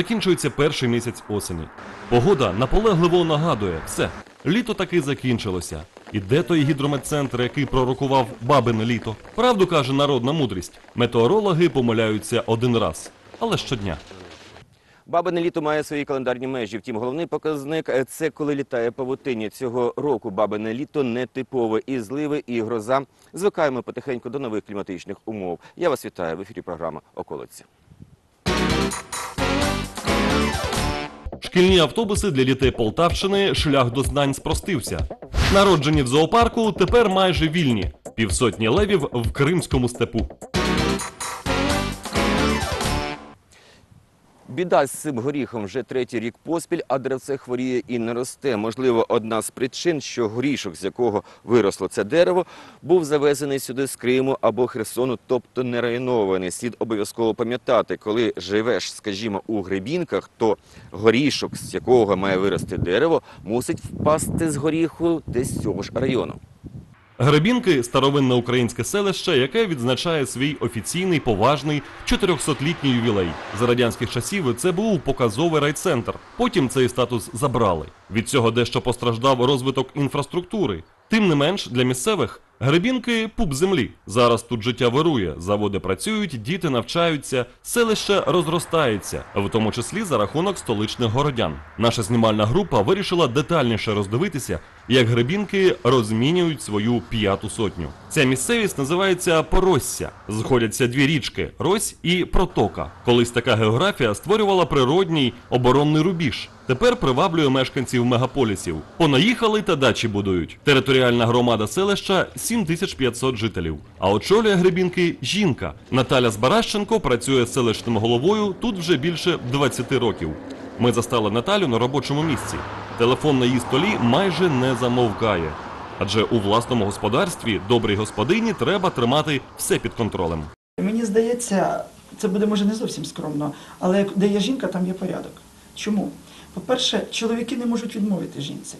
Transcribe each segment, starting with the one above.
Закінчується перший місяць осені. Погода наполегливо нагадує все. Літо таки закінчилося. І де той гідрометцентр, який пророкував бабине літо? Правду каже народна мудрість. Метеорологи помиляються один раз, але щодня. Бабине літо має свої календарні межі. Втім, головний показник це коли літає павутиння. Цього року бабине літо не типове. І зливи, і гроза. Звикаємо потихеньку до нових кліматичних умов. Я вас вітаю в ефірі програма Околиці. Шкільні автобуси для дітей Полтавщини шлях до знань спростився. Народжені в зоопарку тепер майже вільні. Півсотні левів в кримському степу. Біда з цим горіхом вже третій рік поспіль, а деревце хворіє і не росте. Можливо, одна з причин, що горішок, з якого виросло це дерево, був завезений сюди з Криму або Херсону, тобто не районований. Слід обов'язково пам'ятати, коли живеш, скажімо, у гребінках, то горішок, з якого має вирости дерево, мусить впасти з горіху десь цього ж району. Гребінки старовинне українське селище, яке відзначає свій офіційний поважний 400-літній ювілей. За радянських часів це був показовий райцентр. Потім цей статус забрали. Від цього дещо постраждав розвиток інфраструктури. Тим не менш, для місцевих гребінки пуп землі. Зараз тут життя вирує, заводи працюють, діти навчаються, селище розростається, в тому числі за рахунок столичних городян. Наша знімальна група вирішила детальніше роздивитися, як гребінки розмінюють свою п'яту сотню. Ця місцевість називається Поросся. Зходяться дві річки Рось і Протока. Колись така географія створювала природній оборонний рубіж. Тепер приваблює мешканців мегаполісів. Понаїхали та дачі будують. Територіальна громада селища 7500 жителів. А очолює гребінки жінка. Наталя Збаращенко працює селищним головою тут вже більше 20 років. Ми застали Наталю на робочому місці. Телефон на її столі майже не замовкає. Адже у власному господарстві добрій господині треба тримати все під контролем. Мені здається, це буде може не зовсім скромно, але де є жінка, там є порядок. Чому? По-перше, чоловіки не можуть відмовити жінці.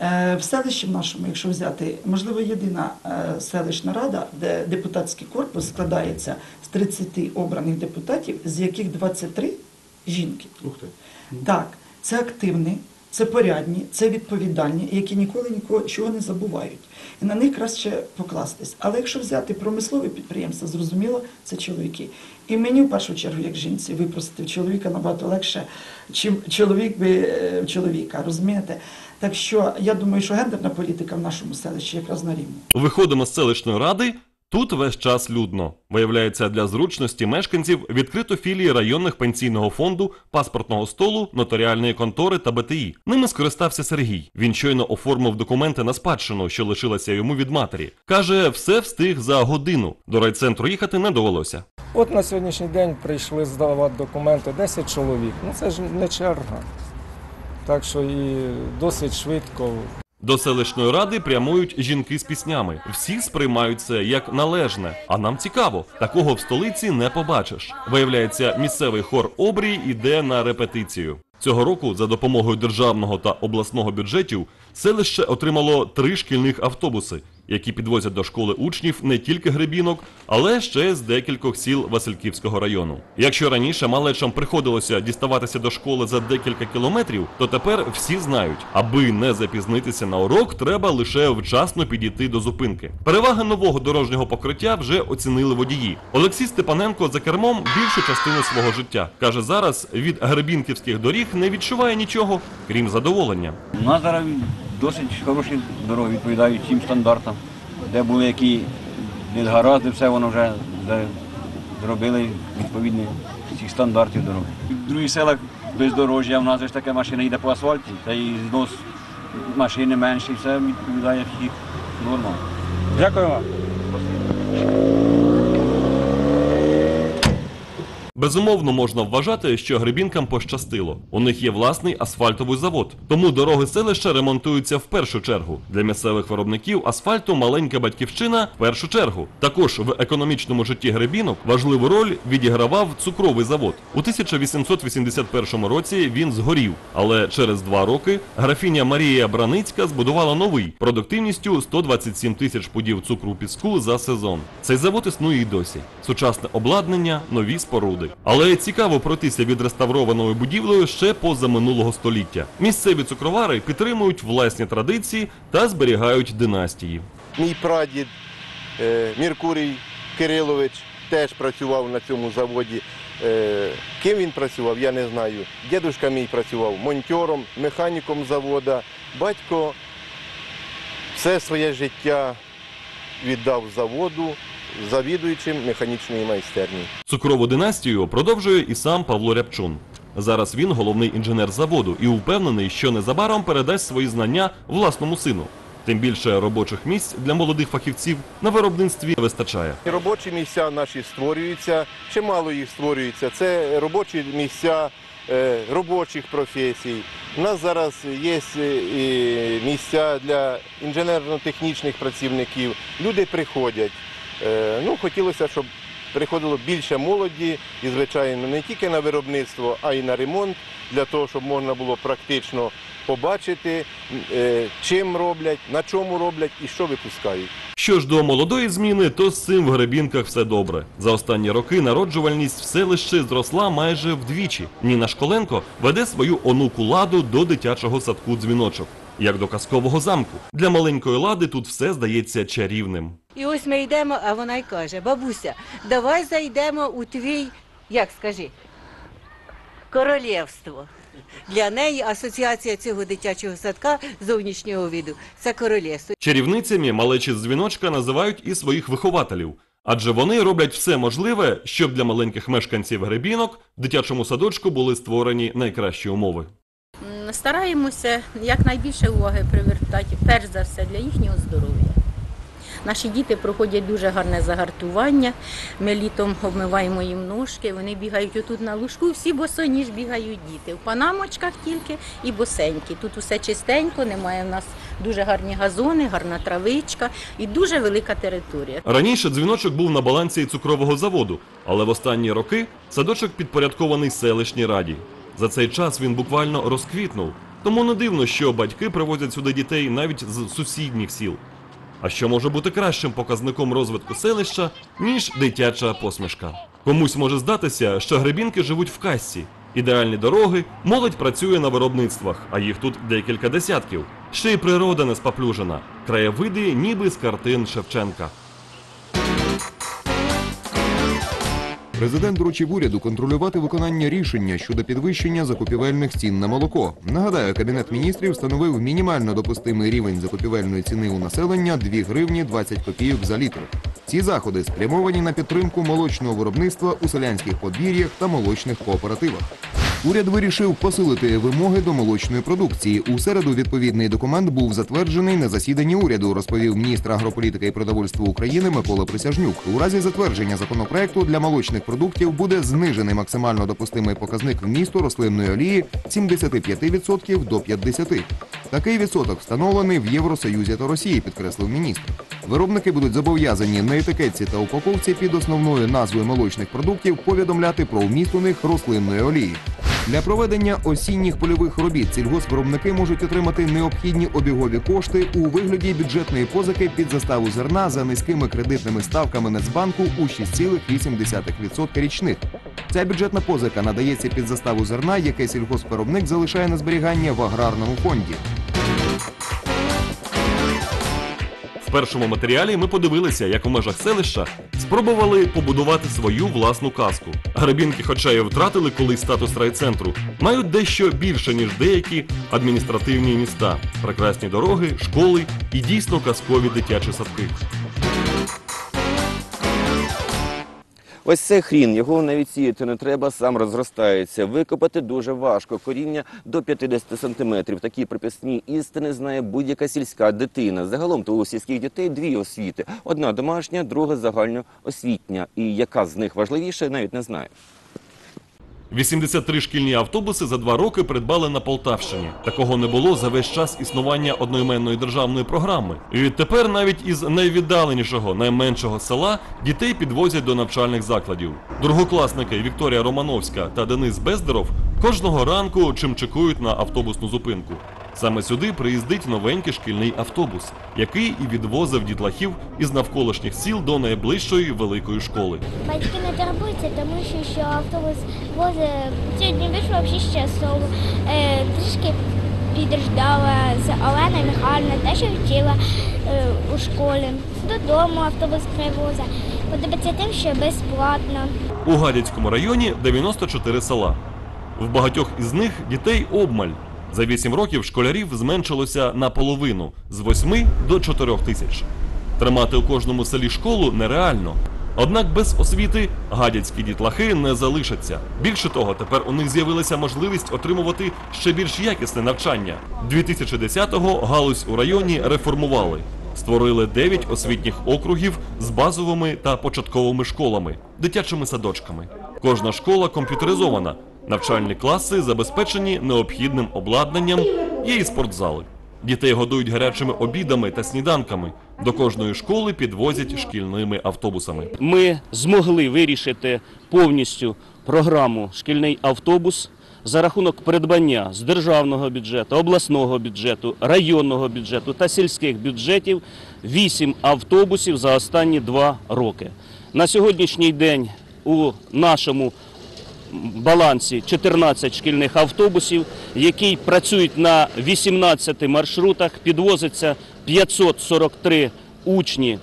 Е, В селищі в нашому, якщо взяти, можливо, єдина е, селищна рада, де депутатський корпус складається з 30 обраних депутатів, з яких 23 жінки. Так, це активні, це порядні, це відповідальні, які ніколи нічого не забувають. І на них краще покластись. Але якщо взяти промислові підприємства, зрозуміло, це чоловіки. І мені в першу чергу, як жінці, випросити чоловіка набагато легше, чим чоловік би е, чоловіка, розумієте? Так що я думаю, що гендерна політика в нашому селищі якраз на рівні. Виходимо з селищної ради. Тут весь час людно. Виявляється, для зручності мешканців відкрито філії районних пенсійного фонду, паспортного столу, нотаріальної контори та БТІ. Ними скористався Сергій. Він щойно оформив документи на спадщину, що лишилася йому від матері. Каже, все встиг за годину. До райцентру їхати не довелося. От на сьогоднішній день прийшли здавати документи 10 чоловік. Ну це ж не черга. Так що і досить швидко. До селищної ради прямують жінки з піснями. Всі сприймають це як належне. А нам цікаво, такого в столиці не побачиш. Виявляється, місцевий хор обрій іде на репетицію. Цього року за допомогою державного та обласного бюджетів селище отримало три шкільних автобуси, які підвозять до школи учнів не тільки гребінок, але ще з декількох сіл Васильківського району. Якщо раніше малечам приходилося діставатися до школи за декілька кілометрів, то тепер всі знають, аби не запізнитися на урок, треба лише вчасно підійти до зупинки. Переваги нового дорожнього покриття вже оцінили водії. Олексій Степаненко за кермом більшу частину свого життя каже, зараз від гребінківських доріг не відчуває нічого, крім задоволення. У нас зараз досить хороші дороги відповідають всім стандартам. Де були які недгаразди, все воно вже зробили відповідні цих стандартів дороги. В других селах бездорожжя, в нас ж таке машина йде по асфальті, та і знос машини менший, все відповідає всіх нормам. Дякую вам. Безумовно, можна вважати, що гребінкам пощастило. У них є власний асфальтовий завод. Тому дороги селища ремонтуються в першу чергу. Для місцевих виробників асфальту маленька батьківщина в першу чергу. Також в економічному житті гребінок важливу роль відігравав цукровий завод. У 1881 році він згорів, але через два роки графіня Марія Браницька збудувала новий продуктивністю 127 тисяч пудів цукру піску за сезон. Цей завод існує і досі. Сучасне обладнання, нові споруди. Заводи. Але цікаво пройтися відреставрованою будівлею ще поза минулого століття. Місцеві цукровари підтримують власні традиції та зберігають династії. Мій прадід е, Міркурій Кирилович теж працював на цьому заводі. Е, Ким він працював, я не знаю. Дідушка мій працював монтьором, механіком завода. Батько все своє життя віддав заводу, завідуючим механічної майстерні. Цукрову династію продовжує і сам Павло Рябчун. Зараз він головний інженер заводу і впевнений, що незабаром передасть свої знання власному сину. Тим більше робочих місць для молодих фахівців на виробництві не вистачає. Робочі місця наші створюються, чимало їх створюється. Це робочі місця робочих професій. У нас зараз є е, місця для інженерно-технічних працівників. Люди приходять. Е, Ну, хотілося, щоб приходило більше молоді і, звичайно, не тільки на виробництво, а й на ремонт, для того, щоб можна було практично побачити, е, чим роблять, на чому роблять і що випускають. Що ж до молодої зміни, то з цим в Гребінках все добре. За останні роки народжувальність в селищі зросла майже вдвічі. Ніна Школенко веде свою онуку ладу до дитячого садку дзвіночок. Як до казкового замку. Для маленької лади тут все здається чарівним. І ось ми йдемо, а вона й каже: бабуся, давай зайдемо у твій, як скажи, королівство. Для неї асоціація цього дитячого садка зовнішнього виду це королівство. Чарівницями малечі з дзвіночка називають і своїх вихователів. Адже вони роблять все можливе, щоб для маленьких мешканців гребінок в дитячому садочку були створені найкращі умови. Стараємося якнайбільше уваги привертати, перш за все, для їхнього здоров'я. Наші діти проходять дуже гарне загартування. Ми літом обмиваємо їм ножки, вони бігають отут на лужку, всі босоніж бігають діти. В панамочках тільки і босенькі. Тут усе чистенько, немає в нас дуже гарні газони, гарна травичка і дуже велика територія. Раніше дзвіночок був на балансі цукрового заводу, але в останні роки садочок підпорядкований селищній раді. За цей час він буквально розквітнув. Тому не дивно, що батьки привозять сюди дітей навіть з сусідніх сіл. А що може бути кращим показником розвитку селища, ніж дитяча посмішка? Комусь може здатися, що гребінки живуть в касі. Ідеальні дороги, молодь працює на виробництвах, а їх тут декілька десятків. Ще й природа не спаплюжена. Краєвиди ніби з картин Шевченка. Президент доручив уряду контролювати виконання рішення щодо підвищення закупівельних цін на молоко. Нагадаю, кабінет міністрів встановив мінімально допустимий рівень закупівельної ціни у населення 2 гривні 20 копійок за літр. Ці заходи спрямовані на підтримку молочного виробництва у селянських подвір'ях та молочних кооперативах. Уряд вирішив посилити вимоги до молочної продукції. У середу відповідний документ був затверджений на засіданні уряду, розповів міністр агрополітики і продовольства України Микола Присяжнюк. У разі затвердження законопроекту для молочних продуктів буде знижений максимально допустимий показник вмісту рослинної олії з 75% до 50%. Такий відсоток встановлений в Євросоюзі та Росії, підкреслив міністр. Виробники будуть зобов'язані на етикетці та упаковці під основною назвою молочних продуктів повідомляти про вміст у них рослинної олії. Для проведення осінніх польових робіт сільгоспвиробники можуть отримати необхідні обігові кошти у вигляді бюджетної позики під заставу зерна за низькими кредитними ставками Нацбанку у 6,8% річних. Ця бюджетна позика надається під заставу зерна, яке сільгоспвиробник залишає на зберігання в аграрному фонді. В першому матеріалі ми подивилися, як у межах селища спробували побудувати свою власну казку. Гребінки, хоча й втратили колись статус райцентру, мають дещо більше, ніж деякі адміністративні міста, прекрасні дороги, школи і дійсно казкові дитячі садки. Ось це хрін, його навіть сіяти не треба, сам розростається. Викопати дуже важко. Коріння до 50 сантиметрів. Такі приписні істини знає будь-яка сільська дитина. Загалом то у сільських дітей дві освіти: одна домашня, друга загальноосвітня. І яка з них важливіша, навіть не знаю. 83 шкільні автобуси за два роки придбали на Полтавщині. Такого не було за весь час існування одноіменної державної програми. І відтепер навіть із найвіддаленішого, найменшого села дітей підвозять до навчальних закладів. Другокласники Вікторія Романовська та Денис Бездеров кожного ранку чимчикують на автобусну зупинку. Саме сюди приїздить новенький шкільний автобус, який і відвозив дітлахів із навколишніх сіл до найближчої великої школи. Батьки не турбуються, тому що, що автобус возить сьогодні вийшов в 6 часов. Е, трішки підождала з Олена Михайлівна, те, що вчила е, у школі. Додому автобус привозить. Подобається тим, що безплатно. У Гадяцькому районі 94 села. В багатьох із них дітей обмаль. За 8 років школярів зменшилося наполовину з 8 до 4 тисяч. Тримати у кожному селі школу нереально. Однак без освіти гадяцькі дітлахи не залишаться. Більше того, тепер у них з'явилася можливість отримувати ще більш якісне навчання. 2010-го галузь у районі реформували. Створили 9 освітніх округів з базовими та початковими школами, дитячими садочками. Кожна школа комп'ютеризована. Навчальні класи забезпечені необхідним обладнанням, є і спортзали. Дітей годують гарячими обідами та сніданками. До кожної школи підвозять шкільними автобусами. ми змогли вирішити повністю програму шкільний автобус за рахунок придбання з державного бюджету, обласного бюджету, районного бюджету та сільських бюджетів 8 автобусів за останні два роки. На сьогоднішній день у нашому балансі 14 шкільних автобусів, які працюють на 18 маршрутах, підвозиться 543 учні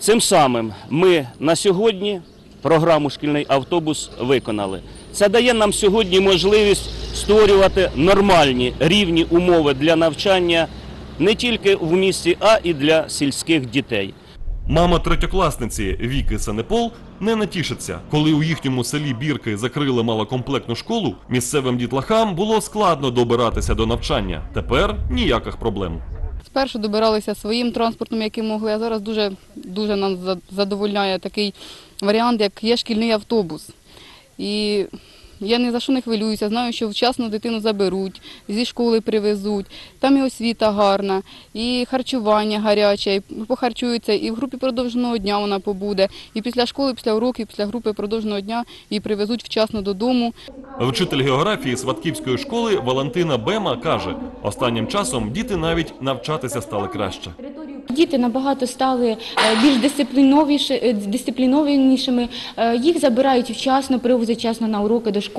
Цим самим ми на сьогодні програму шкільний автобус виконали. Це дає нам сьогодні можливість створювати нормальні рівні умови для навчання не тільки в місті, а і для сільських дітей. Мама третьокласниці Віки Сенепол не натішиться, коли у їхньому селі Бірки закрили малокомплектну школу. Місцевим дітлахам було складно добиратися до навчання. Тепер ніяких проблем. Спершу добиралися своїм транспортом, яким могли, а зараз дуже, дуже нам задовольняє такий варіант, як є шкільний автобус. І я ні за що не хвилююся, знаю, що вчасно дитину заберуть, зі школи привезуть, там і освіта гарна, і харчування гаряче, і похарчуються, і в групі продовженого дня вона побуде, і після школи, після уроків, після групи продовженого дня її привезуть вчасно додому. Вчитель географії Сватківської школи Валентина Бема каже: останнім часом діти навіть навчатися стали краще. Діти набагато стали е, більш е, дисциплінованішими. Е, Їх забирають вчасно, привозять вчасно на уроки до школи,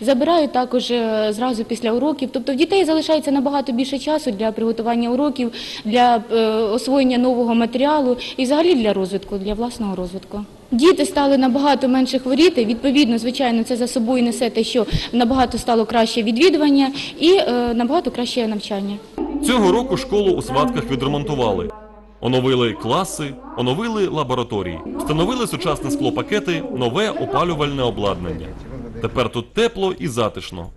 забирають також е, зразу після уроків. Тобто в дітей залишається набагато більше часу для приготування уроків, для е, освоєння нового матеріалу і взагалі для розвитку, для власного розвитку. Діти стали набагато менше хворіти. Відповідно, звичайно, це за собою несе те, що набагато стало краще відвідування і е, набагато краще навчання. Цього року школу у Сватках відремонтували. Оновили класи, оновили лабораторії, встановили сучасні склопакети, нове опалювальне обладнання. Тепер тут тепло і затишно.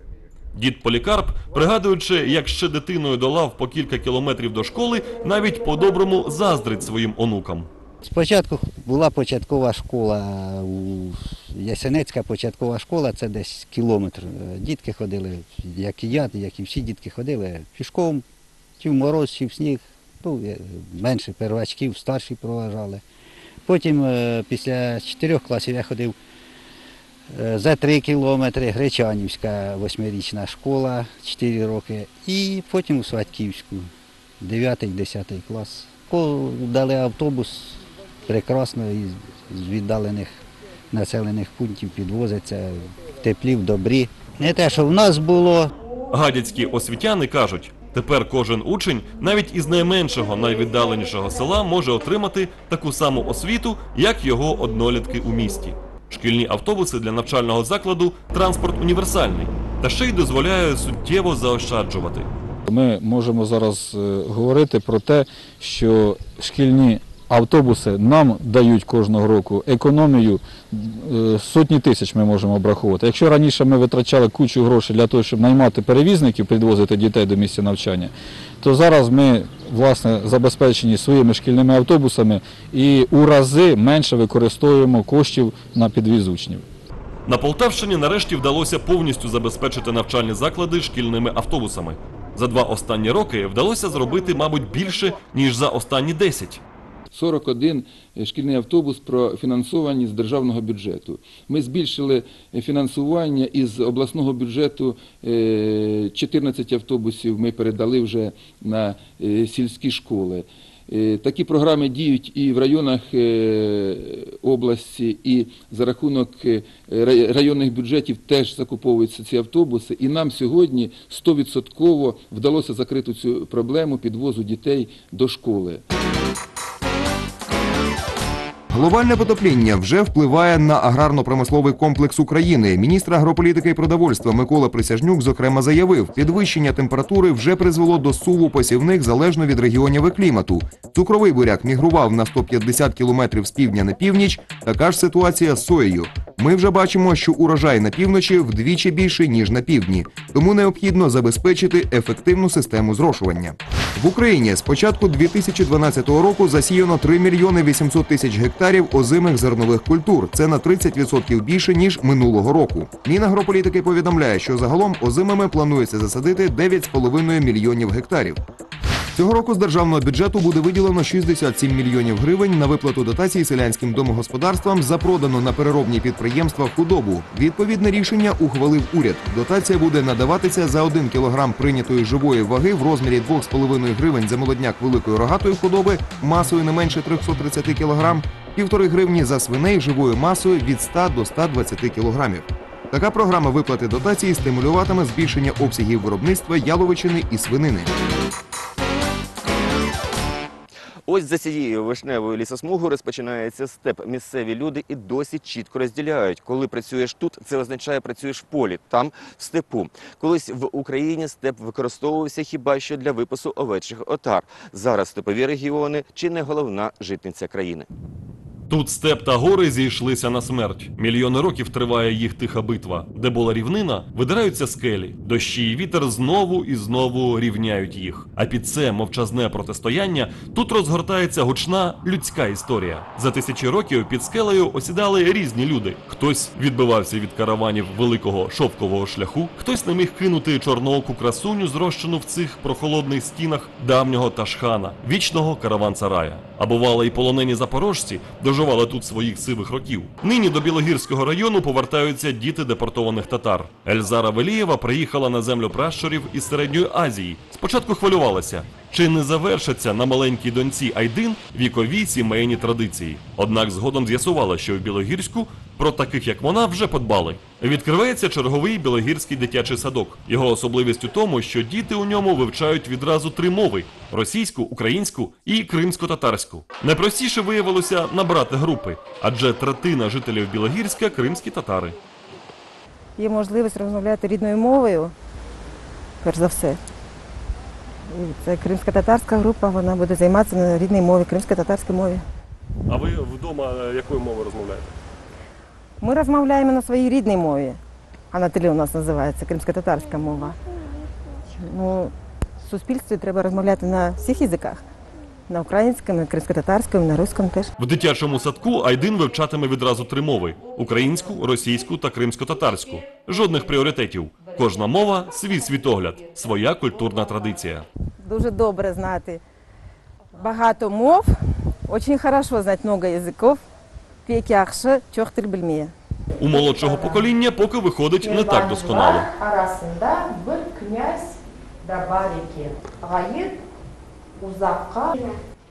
Дід Полікарп, пригадуючи, як ще дитиною долав по кілька кілометрів до школи, навіть по-доброму заздрить своїм онукам. Спочатку була початкова школа, Ясенецька початкова школа, це десь кілометр. Дітки ходили, як і я, як і всі дітки ходили пішком, чи в мороз, чи в сніг. Ну, е, менше первачків, старші проважали. Потім е, після чотирьох класів я ходив за три кілометри, Гречанівська восьмирічна школа, 4 роки, і потім у Сватківську, 9-10 клас. Дали автобус прекрасно з віддалених населених пунктів підвозиться в теплі, в добрі. Не те, що в нас було, Гадяцькі освітяни кажуть, тепер кожен учень, навіть із найменшого, найвіддаленішого села, може отримати таку саму освіту, як його однолітки у місті. Шкільні автобуси для навчального закладу транспорт універсальний, та ще й дозволяє суттєво заощаджувати. Ми можемо зараз е, говорити про те, що шкільні автобуси нам дають кожного року економію е, сотні тисяч ми можемо обраховувати. Якщо раніше ми витрачали кучу грошей для того, щоб наймати перевізників, підвозити дітей до місця навчання, то зараз ми власне забезпечені своїми шкільними автобусами і у рази менше використовуємо коштів на підвіз учнів. На Полтавщині нарешті вдалося повністю забезпечити навчальні заклади шкільними автобусами. За два останні роки вдалося зробити, мабуть, більше, ніж за останні 10. 41 шкільний автобус профінансовані з державного бюджету. Ми збільшили фінансування із обласного бюджету е, 14 автобусів ми передали вже на е, сільські школи. Е, Такі програми діють і в районах е, області, і за рахунок е, районних бюджетів теж закуповуються ці автобуси. І нам сьогодні 100% вдалося закрити цю проблему підвозу дітей до школи. Глобальне потепління вже впливає на аграрно-промисловий комплекс України. Міністр агрополітики і продовольства Микола Присяжнюк зокрема заявив, підвищення температури вже призвело до суву посівних залежно від регіонів і клімату. Цукровий буряк мігрував на 150 кілометрів з півдня на північ. Така ж ситуація з соєю. Ми вже бачимо, що урожай на півночі вдвічі більший ніж на півдні, тому необхідно забезпечити ефективну систему зрошування. В Україні з початку 2012 року засіяно 3 мільйони 800 тисяч гектарів озимих зернових культур. Це на 30% більше ніж минулого року. Мінагрополітики повідомляє, що загалом озимими планується засадити 9,5 мільйонів гектарів. Цього року з державного бюджету буде виділено 67 мільйонів гривень на виплату дотацій селянським домогосподарствам за продану на переробні підприємства худобу. Відповідне рішення ухвалив уряд. Дотація буде надаватися за 1 кілограм прийнятої живої ваги в розмірі 2,5 гривень за молодняк великої рогатої худоби масою не менше 330 кілограм, півтори гривні за свиней живою масою від 100 до 120 кілограмів. Така програма виплати дотації стимулюватиме збільшення обсягів виробництва яловичини і свинини. Ось за цією вишневою лісосмугою розпочинається степ. Місцеві люди і досі чітко розділяють. Коли працюєш тут, це означає працюєш в полі, там в степу. Колись в Україні степ використовувався хіба що для випасу овечих отар. Зараз степові регіони чи не головна житниця країни. Тут степ та гори зійшлися на смерть. Мільйони років триває їх тиха битва. Де була рівнина, видираються скелі. Дощі і вітер знову і знову рівняють їх. А під це мовчазне протистояння тут розгортається гучна людська історія. За тисячі років під скелею осідали різні люди. Хтось відбивався від караванів великого шовкового шляху, хтось не міг кинути чорнооку красуню, зрощену в цих прохолодних стінах давнього Ташхана, вічного караван-сарая. А бували і полонені запорожці доживали тут своїх сивих років. Нині до Білогірського району повертаються діти депортованих татар. Ельзара Велієва приїхала на землю пращурів із середньої Азії. Спочатку хвилювалася, чи не завершаться на маленькій доньці Айдин вікові сімейні традиції. Однак згодом з'ясувала, що в Білогірську про таких як вона вже подбали. Відкривається черговий білогірський дитячий садок. Його особливість у тому, що діти у ньому вивчають відразу три мови: російську, українську і кримсько-татарську. Найпростіше виявилося набрати групи, адже третина жителів Білогірська кримські татари. Є можливість розмовляти рідною мовою, перш за все. Це кримсько-татарська група, вона буде займатися на рідній мові, кримсько-татарській мові. А ви вдома якою мовою розмовляєте? Ми розмовляємо на своїй рідній мові. Анатолій у нас називається кримсько-татарська мова. Ну, в суспільстві треба розмовляти на всіх язиках. На українському, на кримсько-татарському, на русскому теж. В дитячому садку Айдин вивчатиме відразу три мови: українську, російську та кримсько-татарську. Жодних пріоритетів. Кожна мова свій світогляд, своя культурна традиція. Дуже добре знати багато мов, дуже хорошо знати багато язиків Пек яхшы, чох тіл білмеє. У молодшого покоління поки виходить не так досконало. арасында бір князь да бар екен ғайып ұзаққа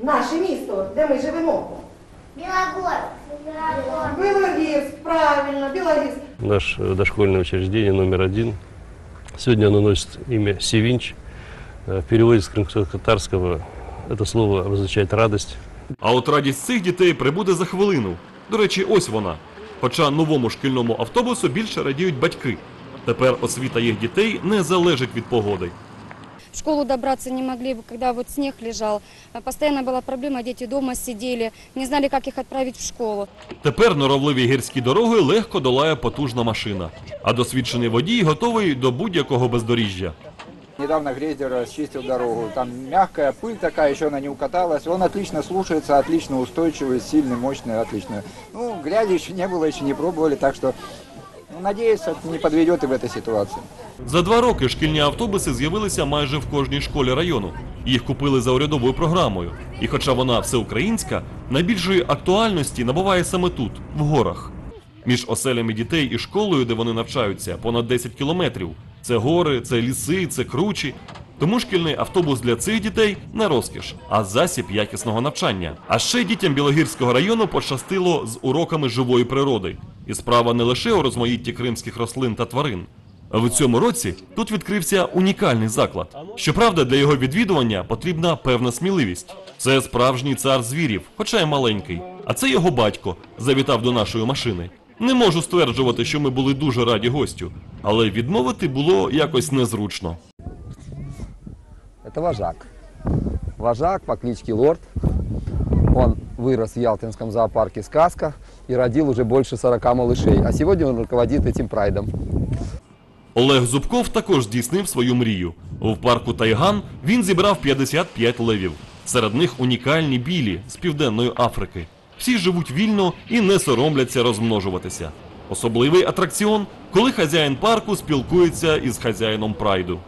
наше місто де ми живемо Білогірськ, правильно, Білогірськ. Наше дошкольное учреждение номер один. Сегодня оно носит имя Севинч. Э, В переводе с крымско-татарского это слово обозначает радость. А от радість цих дітей прибуде за хвилину. До речі, ось вона. Хоча новому шкільному автобусу більше радіють батьки. Тепер освіта їх дітей не залежить від погоди. В школу добраться не могли, когда вот снег лежал. Постоянно была проблема, дети дома сидели, не знали, как их отправить в школу. Тепер норовливі гірські дороги легко долає потужна машина, а досвідчений водій готовий до будь-якого бездоріжжя. Недавно грейдер расчистил дорогу. Там мягкая пыль такая, еще она не укаталась. Он отлично слушается, отлично устойчивый, сильный, мощный, отлично. Ну, грязи еще не было, еще не пробовали, так что Ну, надеюсь, это не подведет и в этой ситуации. За два роки шкільні автобуси з'явилися майже в кожній школі району. Їх купили за урядовою програмою. І хоча вона всеукраїнська, найбільшої актуальності набуває саме тут, в горах. Між оселями дітей і школою, де вони навчаються, понад 10 кілометрів. Це гори, це ліси, це кручі. Тому шкільний автобус для цих дітей не розкіш, а засіб якісного навчання. А ще дітям Білогірського району пощастило з уроками живої природи. І справа не лише у розмаїтті кримських рослин та тварин. В цьому році тут відкрився унікальний заклад. Щоправда, для його відвідування потрібна певна сміливість. Це справжній цар звірів, хоча й маленький. А це його батько завітав до нашої машини. Не можу стверджувати, що ми були дуже раді гостю, але відмовити було якось незручно. Это вожак. Вожак по кличке Лорд. Он вырос в Ялтинском зоопарке «Сказка» и родил уже больше 40 малышей. А сегодня он руководит этим прайдом. Олег Зубков також здійснив свою мрію. В парку Тайган він зібрав 55 левів. Серед них унікальні білі з південної Африки. Всі живуть вільно і не соромляться розмножуватися. Особливий атракціон, коли хазяїн парку спілкується із хазяїном прайду.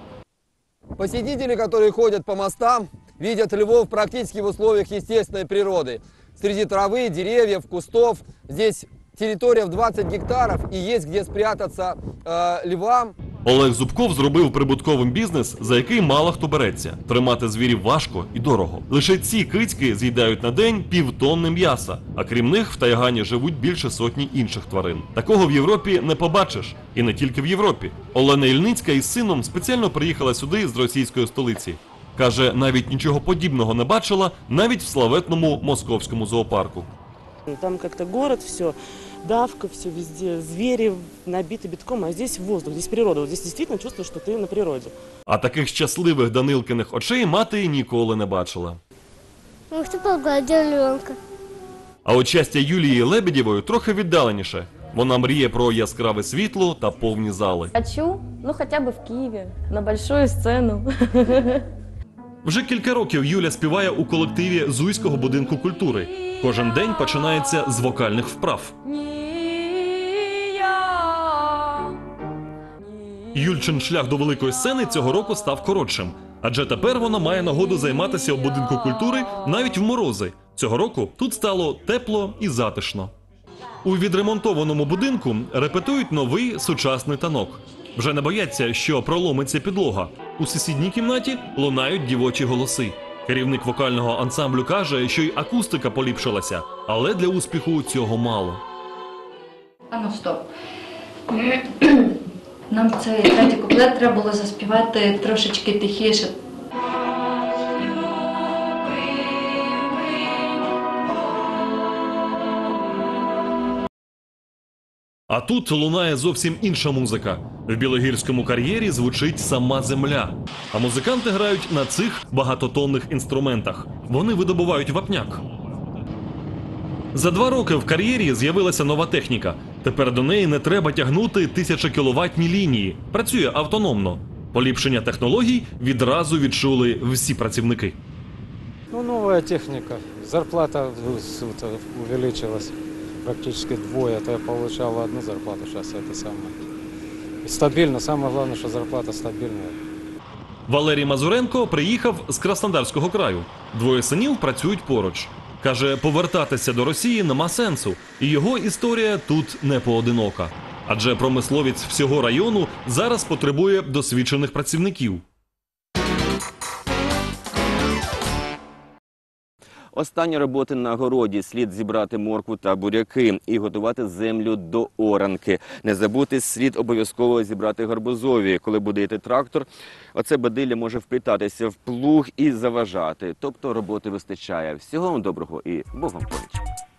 Посетители, которые ходят по мостам, видят львов практически в условиях естественной природы. Среди травы, деревьев, кустов. Здесь территория в 20 гектаров и есть где спрятаться э, львам. Олег Зубков зробив прибутковим бізнес, за який мало хто береться. Тримати звірів важко і дорого. Лише ці кицьки з'їдають на день півтонни м'яса, а крім них в Тайгані живуть більше сотні інших тварин. Такого в Європі не побачиш, і не тільки в Європі. Олена Ільницька із сином спеціально приїхала сюди з російської столиці. Каже, навіть нічого подібного не бачила навіть в славетному московському зоопарку. Там как-то город, все, давка, все везде, звери набиты битком, а здесь воздух, здесь природа. Вот здесь действительно чувствуешь, что ты на природе. А таких щасливих Данилкиних очей мати ніколи не бачила. Ух ты, погладил Ленка. А от щастя Юлії Лебедєвої трохи віддаленіше. Вона мріє про яскраве світло та повні зали. Хочу, ну хотя бы в Киеве, на большую сцену. Вже кілька років Юля співає у колективі Зуйського будинку культури. Кожен день починається з вокальних вправ. Юльчин шлях до великої сцени цього року став коротшим, адже тепер вона має нагоду займатися у будинку культури навіть в морози. Цього року тут стало тепло і затишно. У відремонтованому будинку репетують новий сучасний танок. Вже не бояться, що проломиться підлога. У сусідній кімнаті лунають дівочі голоси. Керівник вокального ансамблю каже, що й акустика поліпшилася, але для успіху цього мало. А ну стоп. Нам цей третій куплет треба було заспівати трошечки тихіше. А тут лунає зовсім інша музика. В білогірському кар'єрі звучить сама земля. А музиканти грають на цих багатотонних інструментах. Вони видобувають вапняк. За два роки в кар'єрі з'явилася нова техніка. Тепер до неї не треба тягнути тисячокіловатні лінії. Працює автономно. Поліпшення технологій відразу відчули всі працівники. Ну, новая техника. Зарплата увеличилась практически вдвое. А то я получал одну зарплату, сейчас это самое. И стабильно. Самое главное, что зарплата стабильная. Валерій Мазуренко приїхав з Краснодарського краю. Двоє синів працюють поруч. Каже, повертатися до Росії нема сенсу, і його історія тут не поодинока. Адже промисловець всього району зараз потребує досвідчених працівників. Останні роботи на городі слід зібрати моркву та буряки і готувати землю до оранки. Не забути слід обов'язково зібрати гарбузові. Коли буде йти трактор, оце бадилля може вплітатися в плуг і заважати. Тобто роботи вистачає. Всього вам доброго і Богом поміч.